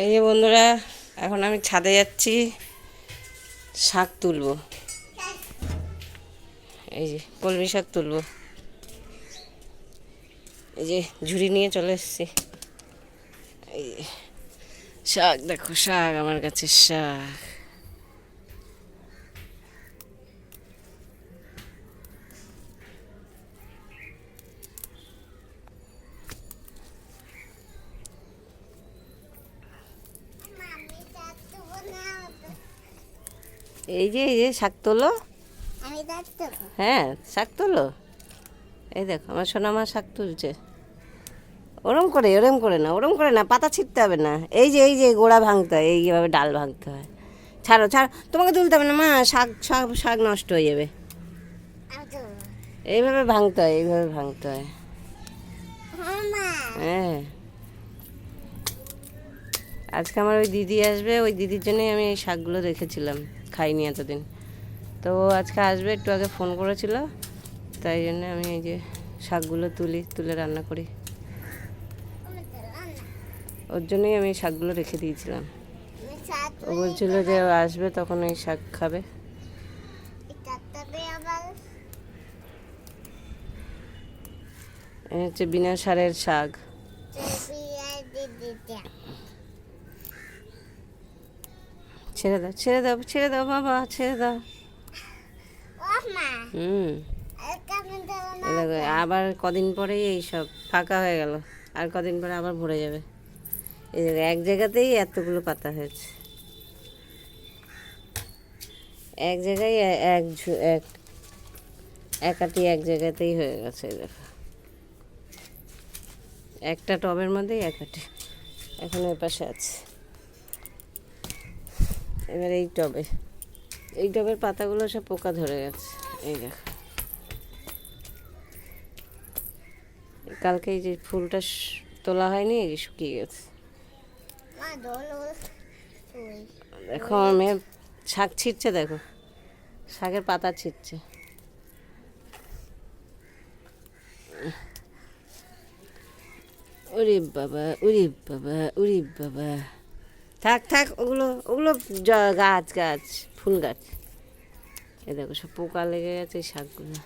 এই যে বন্ধুরা, এখন আমি ছাদে যাচ্ছি, শাক তুলব। এই যে কলমি শাক তুলব। এই যে ঝুড়ি নিয়ে চলে এসছি। এই শাক, দেখো শাক, আমার কাছে শাক। এই যে এই যে শাক তোলো। আমি হ্যাঁ শাক তোলো। এই দেখো আমার সোনা মা শাক তুলছে। ওরম করে ওরম করে না ওরম করে না পাতা ছিটতে হবে না। এই যে এই যে গোড়া ভাঙতে হয় এইভাবে ডাল ভাঙতে হয়। ছাড়ো ছাড়ো তোমাকে তুলতে হবে না মা শাক শাক শাক নষ্ট হয়ে যাবে। এইভাবে ভাঙতে হয় এইভাবে ভাঙতে হয়। হ্যাঁ। আজকে আমার ওই দিদি আসবে, ওই দিদির জন্যই আমি এই শাকগুলো রেখেছিলাম, খাইনি এতদিন। তো আজকে আসবে, একটু আগে ফোন করেছিল, তাই জন্য আমি এই যে শাকগুলো তুলি, তুলে রান্না করি। ওর জন্যই আমি শাকগুলো রেখে দিয়েছিলাম। ও বলছিল যে আসবে, তখন ওই শাক খাবে। হচ্ছে বিনা সারের শাক। ছেড়ে দাও ছেড়ে দাও ছেড়ে দাও বাবা ছেড়ে দাও। হুম। আবার কদিন পরেই এই সব ফাঁকা হয়ে গেল আর কদিন পরে আবার ভরে যাবে। এই দেখো এক জায়গাতেই এতগুলো পাতা হয়েছে। এক জায়গায় এক এক একাটি এক জায়গাতেই হয়ে গেছে দেখো। একটা টবের মধ্যেই একাটি এখন ওই পাশে আছে। এবার এই টবে এই টবের পাতাগুলো সব পোকা ধরে গেছে এই দেখো। কালকে এই যে ফুলটা তোলা হয়নি এই যে শুকিয়ে গেছে। দেখো মেয়ে শাক ছিটছে দেখো। শাকের পাতা ছিটছে। উরি বাবা উরি বাবা উরি বাবা। থাক থাক, ওগুলো ওগুলো গাছ গাছ, ফুল গাছ। এ দেখো, সব পোকা লেগে গেছে শাকগুলো।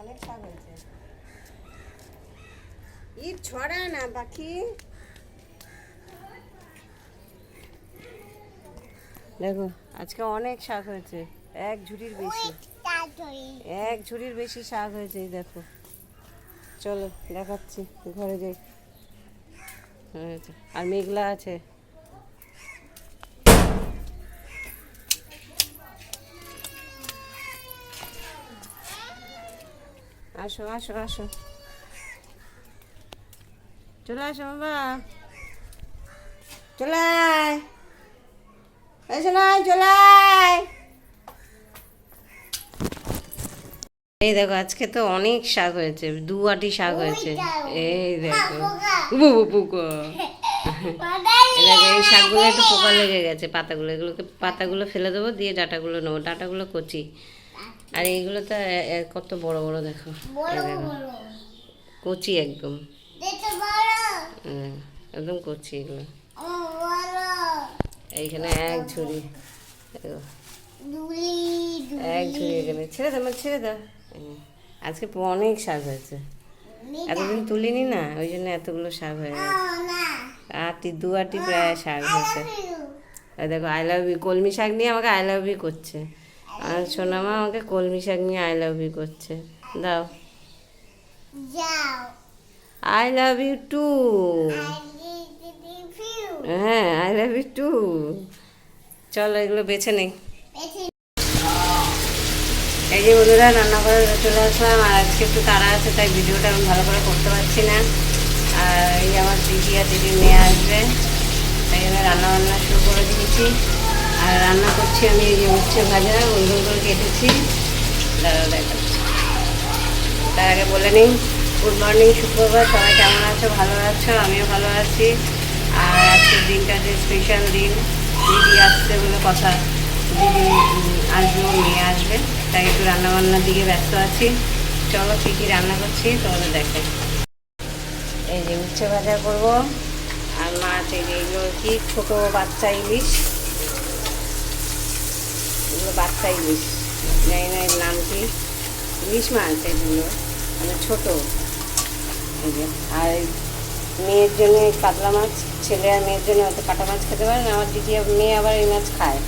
অনেক শাক হয়েছে। ইট ছড়া না পাখি দেখো। আজকে অনেক শাক হয়েছে। এক ঝুড়ির বেশি। এক ঝুড়ির বেশি শাক হয়েছে দেখো। চলো দেখাচ্ছি ঘরে যাই। আর মেঘলা আছে। আসো আসো আসো। চলে আসো বাবা। চলে আয় এসো না চলে আয় এই দেখো আজকে তো অনেক শাক হয়েছে দু আটি শাক হয়েছে। এই দেখো। পোকা। এই শাকগুলো একটু পোকা লেগে গেছে পাতাগুলো। এগুলোকে পাতাগুলো ফেলে দেবো দিয়ে ডাটাগুলো নেব। ডাটাগুলো কচি। আর এইগুলো তো কত বড় বড় দেখো। কচি একদম। একদম কচি এগুলো। এইখানে এক ঝুড়ি এক ঝুড়ি এখানে ছেড়ে দাও ছেড়ে দাও আজকে অনেক শাক হয়েছে। এতদিন তুলিনি না ওই জন্য এতগুলো শাক হয়ে গেছে। না আটি দু আটি প্রায় শাক হয়েছে। দেখো আই লাভ ইউ কলমি শাক নিয়ে আমাকে আই লাভ ইউ করছে। আর সোনামা আমাকে কলমি শাক নিয়ে আই লাভ ইউ করছে। দাও। আই লাভ ইউ টু হ্যাঁ আই লাভ ইউ টু চলো এগুলো বেছে নেই। এই যে বন্ধুরা, রান্না করে চলে আসলাম, আর আজকে একটু তাড়া আছে, তাই ভিডিওটা আমি ভালো করে করতে পারছি না। আর এই আমার দিদি আর দিদি মেয়ে আসবে, তাই জন্য রান্না বান্না শুরু করে দিয়েছি। আর রান্না করছি আমি এই যে উচ্ছে ভাজা গোল করে কেটেছি। দাঁড়াও দেখাচ্ছি তার আগে বলে নিই, গুড মর্নিং, শুক্রবার, সবাই কেমন আছো, ভালো আছো? আমিও ভালো আছি। আজকের দিনটা যে স্পেশাল দিন, দিদি আসছে বলে কথা। দিদি আসবে মেয়ে আসবে, তাই একটু রান্নাবান্নার দিকে ব্যস্ত আছি। চলো, কী কী রান্না করছি তোমাদের দেখে এই যে উচ্ছে ভাজা করব, আর মাছ এই যে এগুলো কি, ছোটো বাচ্চা ইলিশ। এগুলো বাচ্চা ইলিশ। জানি না এর নাম কি। ইলিশ মাছ এগুলো মানে ছোটো। এই যে, আর মেয়ের জন্য কাতলা মাছ, ছেলে আর মেয়ের জন্য অত কাটা মাছ খেতে পারে না। আমার দিদি মেয়ে আবার এই মাছ খায়।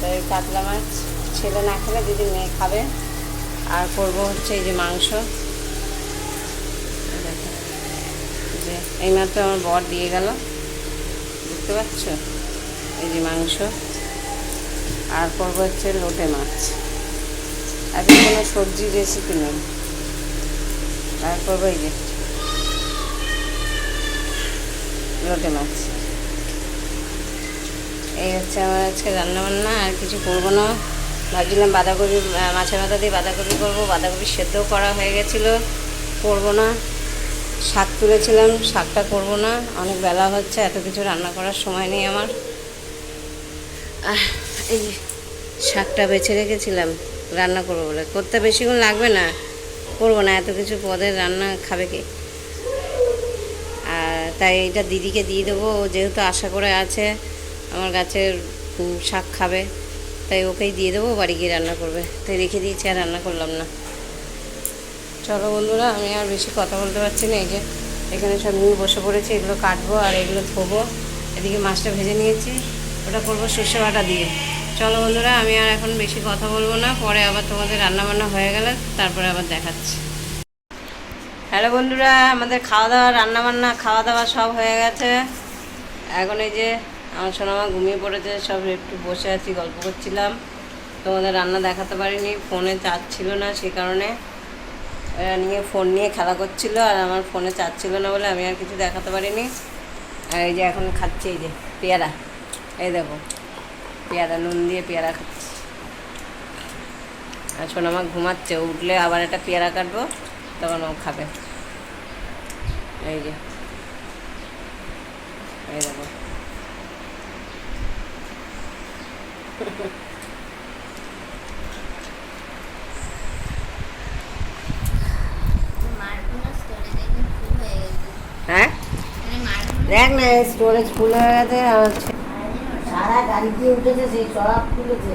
তো এই কাতলা মাছ ছেলে না খেলে দিদি মেয়ে খাবে। আর করব হচ্ছে এই যে মাংস। যে এই মাত্র আমার বর দিয়ে গেল। বুঝতে পারছ? এই যে মাংস। আর করব হচ্ছে লোটে মাছ। আজকে কোনো সবজি রেসিপি নেই। আর করব এই যে লোটে মাছ এই হচ্ছে আমার আজকে রান্নাবান্না, আর কিছু করব না। ভাবছিলাম বাঁধাকপি মাছের মাথা দিয়ে বাঁধাকপি করব। বাঁধাকপি সেদ্ধ করা হয়ে গেছিল, করব না। শাক তুলেছিলাম, শাকটা করব না। অনেক বেলা হচ্ছে, এত কিছু রান্না করার সময় নেই আমার। এই শাকটা বেছে রেখেছিলাম, রান্না করব বলে। করতে বেশিক্ষণ লাগবে না। করব না, এত কিছু পদের রান্না খাবে কি? তাই এটা দিদিকে দিয়ে দেবো, ও যেহেতু আশা করে আছে, আমার গাছের শাক খাবে, তাই ওকেই দিয়ে দেবো বাড়ি গিয়ে রান্না করবে। তাই রেখে দিয়েছি আর রান্না করলাম না। চলো বন্ধুরা, আমি আর বেশি কথা বলতে পারছি না, এই যে এখানে সব নিয়ে বসে পড়েছি, এগুলো কাটবো আর এগুলো ধোবো। এদিকে মাছটা ভেজে নিয়েছি, ওটা করব সর্ষে বাটা দিয়ে। চলো বন্ধুরা, আমি আর এখন বেশি কথা বলব না, পরে আবার তোমাদের রান্না বান্না হয়ে গেলে তারপরে আবার দেখাচ্ছি। হ্যালো বন্ধুরা, আমাদের খাওয়া দাওয়া রান্না বান্না খাওয়া দাওয়া সব হয়ে গেছে। এখন এই যে আমার সোনামা ঘুমিয়ে পড়েছে, সব একটু বসে আছি, গল্প করছিলাম। তোমাদের রান্না দেখাতে পারিনি, ফোনে চার্জ ছিল না সেই কারণে। এরা নিয়ে ফোন নিয়ে খেলা করছিল, আর আমার ফোনে চার্জ ছিল না বলে আমি আর কিছু দেখাতে পারিনি। আর এই যে এখন খাচ্ছি, এই যে পেয়ারা। এই দেখো, পেয়ারা, নুন দিয়ে পেয়ারা খাচ্ছি। আর সোনামা ঘুমাচ্ছে, উঠলে আবার একটা পেয়ারা কাটবো, তখন ও খাবে। এই যে এই দেখো হয়ে দেখ না স্টোরেজ ফুল হয়ে গেছে আর সারা গাড়ি দিয়ে উঠেছে সেই সব খুলেছে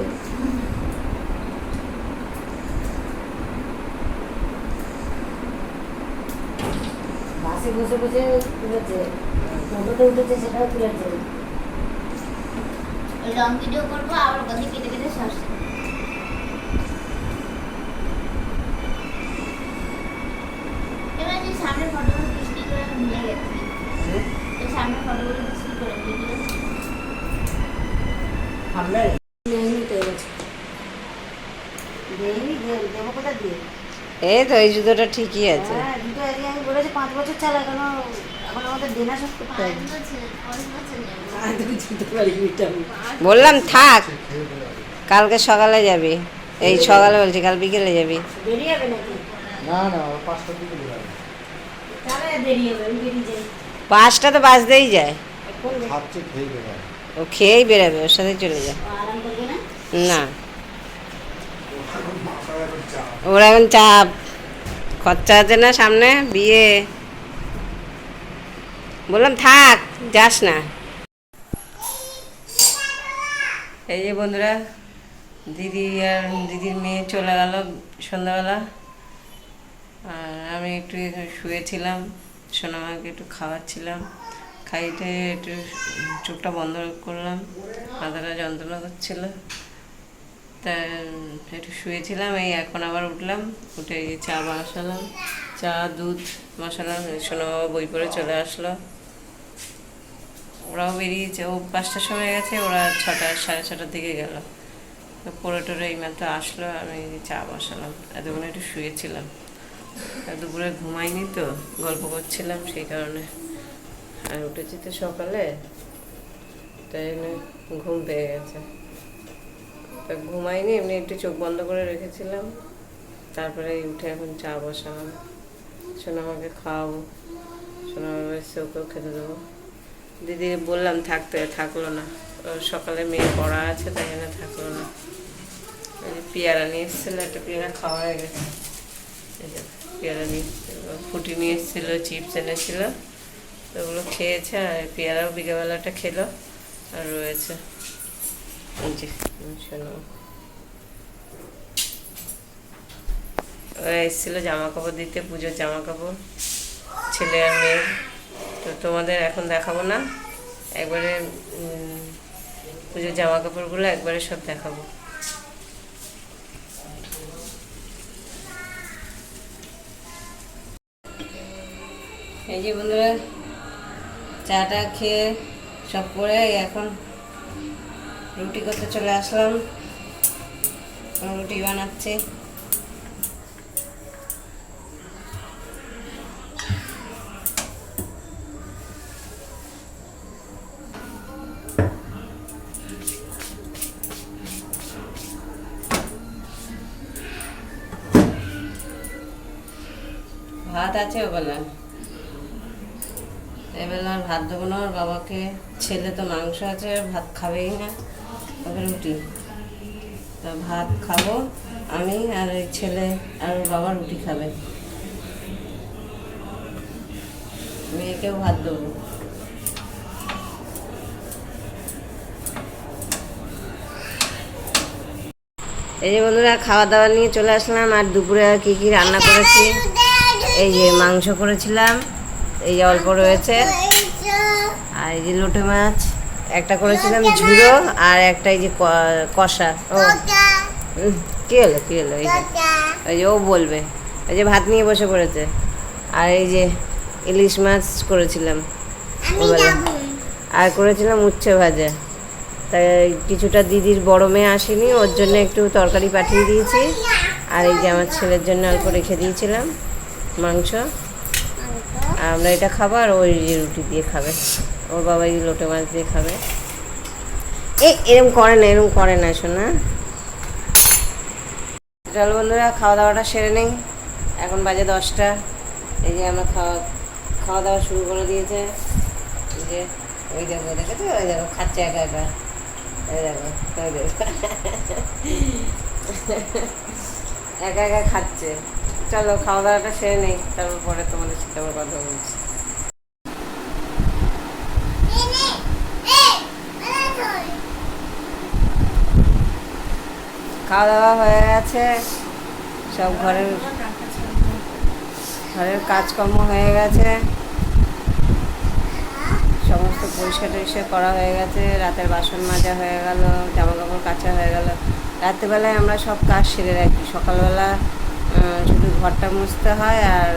বাসে বসে বসে তুলেছে। ফটোতে উঠেছে সেটাও তুলেছে। লং ভিডিও করব আবার কথা কেটে কেটে শ্বাস সামনে ফটোগুলো বৃষ্টি করে ভুলে গেছি। সামনে ফটোগুলো বৃষ্টি করে ভুলে গেছি। দেবো কোথা দিয়ে? চালা এখনও এখন আমাদের দেনা শোধ করতে হবে। পাঁচ বছর পাঁচ বছর। নেই আর তুমি জুতো বাড়ি বললাম থাক। কালকে সকালে যাবি। এই সকালে বলছি কাল বিকেলে যাবি। পাঁচটা তো বাজতেই যায়। ও খেয়েই বেরাবে ওর সাথে চলে যায়। না। ওর এখন চাপ। খরচা আছে না সামনে, বিয়ে। বললাম, থাক, যাস না। এই যে বন্ধুরা, দিদি আর দিদির মেয়ে চলে গেল সন্ধ্যাবেলা। আর আমি একটু শুয়েছিলাম, সোনামাকে একটু খাওয়াচ্ছিলাম। খাইতে একটু চোখটা বন্ধ করলাম, মাথাটা যন্ত্রণা করছিল। তা, একটু শুয়েছিলাম, এই এখন আবার উঠলাম, উঠে চা বসালাম চা, দুধ বসালাম বাবা বই পড়ে চলে আসলো। ওরাও বেরিয়েছে, ও পাঁচটার সময় গেছে, ওরা ছটা, সাড়ে ছটার দিকে গেল। পড়ে টোরে এইমাত্র আসলো, আমি চা বসালাম এতক্ষণ একটু শুয়েছিলাম। দুপুরে ঘুমাইনি তো, গল্প করছিলাম সেই কারণে। আর উঠেছি তো সকালে, তাই ঘুম পেয়ে গেছে। ঘুমাইনি, এমনি একটু চোখ বন্ধ করে রেখেছিলাম। তারপরে উঠে এখন চা বসালাম। সোনা আমাকে খাওয়াবো। সোনা বাবা এসে ওকেও খেতে দেবো। দিদি বললাম থাকতে থাকল না। সকালে মেয়ে পড়া আছে, তাই জন্য থাকল না। পেয়ারা নিয়ে এসেছিল, একটা পেয়ারা খাওয়া হয়ে গেছে। পেয়ারা নিয়ে ফুটি নিয়ে এসেছিল, চিপস এনেছিলো। ওগুলো খেয়েছে আর পেয়ারাও বিকেলবেলাটা খেলো আর রয়েছে। যে শোনো। ওরা এসেছিল জামা কাপড় দিতে, পুজোর জামা কাপড় ছেলে আর মেয়ের তো তোমাদের এখন দেখাবো না, একবারে পুজোর জামা কাপড়গুলো একবারে সব দেখাবো। এই যে বন্ধুরা, চাটা খেয়ে সব করে এখন রুটি করতে চলে আসলাম। রুটি বানাচ্ছি। ভাত আছে ওবেলা। এবেলা ভাত দেবো না, ওর বাবাকে, ছেলে তো মাংস আছে ভাত খাবেই না। রুটি। তা ভাত খাব আমি আর এই ছেলে আর ওর বাবা রুটি খাবে। মেয়েকেও ভাত দেবো। এই যে বন্ধুরা খাওয়া দাওয়া নিয়ে চলে আসলাম আর দুপুরে কী কী রান্না করেছি? এই যে মাংস করেছিলাম, এই যে অল্প রয়েছে। আর এই যে লোটে মাছ। একটা করেছিলাম ঝুড়ো আর একটা এই যে কষা। ও। কি হলো কি হলো এই যে? এই যে ও বলবে এই যে ভাত নিয়ে বসে পড়েছে। আর এই যে ইলিশ মাছ করেছিলাম। আর করেছিলাম উচ্ছে ভাজা। তাই কিছুটা দিদির বড় মেয়ে আসেনি ওর জন্য একটু তরকারি পাঠিয়ে দিয়েছি। আর এই যে আমার ছেলের জন্য অল্প রেখে দিয়েছিলাম মাংস। আর আমরা এটা খাব আর ওই যে রুটি দিয়ে খাবে। ওর বাবাই লোটে মাছ দিয়ে খাবে। এই, এরম করে না, এরম করে না, শোনা। চল বন্ধুরা খাওয়া দাওয়াটা সেরে নেই। এখন বাজে দশটা। এই যে আমরা খাওয়া খাওয়া দাওয়া শুরু করে দিয়েছে। যে, ওই দেখো, দেখেছ? ওই দেখো, খাচ্ছে একা একা। এই দেখো ওই দেখো। একা একা খাচ্ছে। চলো খাওয়া দাওয়াটা সেরে নেই। তারপর পরে তোমাদের সাথে আবার কথা বলছি। খাওয়া দাওয়া হয়ে গেছে। সব ঘরের ঘরের কাজকর্ম হয়ে গেছে। সমস্ত পরিষ্কার টরিষ্কার করা হয়ে গেছে। রাতের বাসন মাজা হয়ে গেল জামা কাপড় কাচা হয়ে গেল। রাত্রিবেলায় আমরা সব কাজ সেরে রাখি। সকালবেলা শুধু ঘরটা মুছতে হয় আর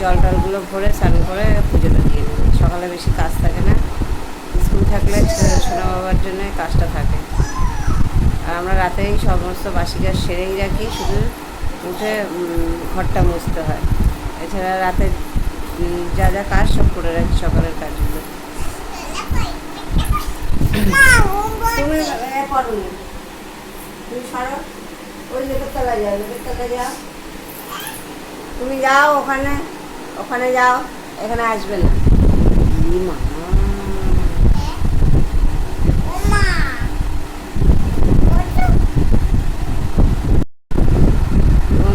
জল টলগুলো ভরে স্নান করে পুজোটা দিয়ে দিই। সকালে বেশি কাজ থাকে না। স্কুল থাকলে সোনা বাবার জন্য কাজটা থাকে। আমরা রাতেই সমস্ত বাসি কাজ সেরেই রাখি, শুধু উঠে ঘরটা মুছতে হয়। এছাড়া রাতে যা যা কাজ সব করে রাখি সকালের কাজগুলো। তুমি। তুমি সরো। ওই তলায় যাও তলায় যাও। তুমি যাও ওখানে ওখানে যাও, এখানে আসবে না।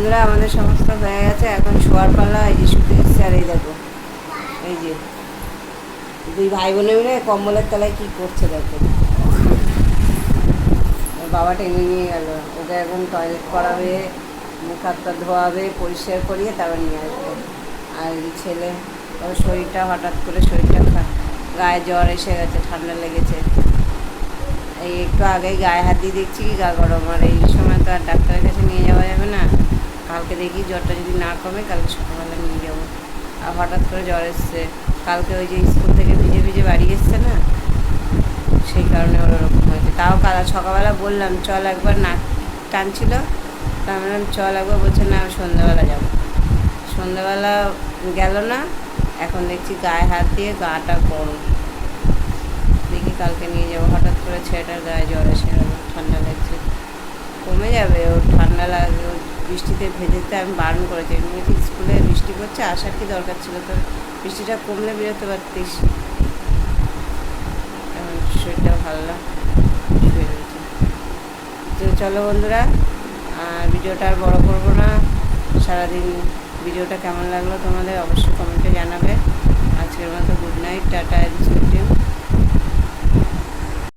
বন্ধুরা, আমাদের সমস্ত হয়ে গেছে এখন শোয়ার পালা, এই যে শুতে এসছে আর এই দেখো, এই যে দুই ভাই বোনে মিলে কম্বলের তলায় কী করছে দেখো। বাবা টেনে নিয়ে গেল, ওকে এখন টয়লেট করাবে, মুখ হাত পা ধোয়াবে, পরিষ্কার করিয়ে তারপর নিয়ে আসবে। আর ছেলে, ওর শরীরটা হঠাৎ করে শরীরটা গায়ে জ্বর এসে গেছে, ঠান্ডা লেগেছে। এই একটু আগেই গায়ে হাত দিয়ে দেখছি কি গা গরম, আর এই সময় তো আর ডাক্তারের কাছে নিয়ে যাওয়া যাবে না। কালকে দেখি জ্বরটা যদি না কমে, কালকে সকালবেলা নিয়ে যাব। আর হঠাৎ করে জ্বর এসছে। কালকে ওই যে স্কুল থেকে ভিজে ভিজে বাড়ি এসছে না, সেই কারণে ওর ওরকম হয়েছে। তাও কাল সকালবেলা বললাম, চল একবার না টানছিল। তা বললাম, চল একবার। বলছে, না সন্ধ্যাবেলা যাব। সন্ধ্যাবেলা গেল না, এখন দেখছি গায়ে হাত দিয়ে গাটা গরম। দেখি কালকে নিয়ে যাব। হঠাৎ করে ছেলেটার গায়ে জ্বর এসে ঠান্ডা লাগছে। কমে যাবে, ওর ঠান্ডা ওর বৃষ্টিতে ভেজেতে আমি বারণ করেছি। এমনি কি স্কুলে বৃষ্টি পড়ছে, আসার কি দরকার ছিল তো বৃষ্টিটা কমলে বেরোতে পারতিস। শরীরটা ভালো রয়েছে। তো চলো বন্ধুরা, আর ভিডিওটা আর বড় করব না। সারাদিন ভিডিওটা কেমন লাগল তোমাদের অবশ্যই কমেন্টে জানাবে। আজকের মতো গুড নাইট টাটা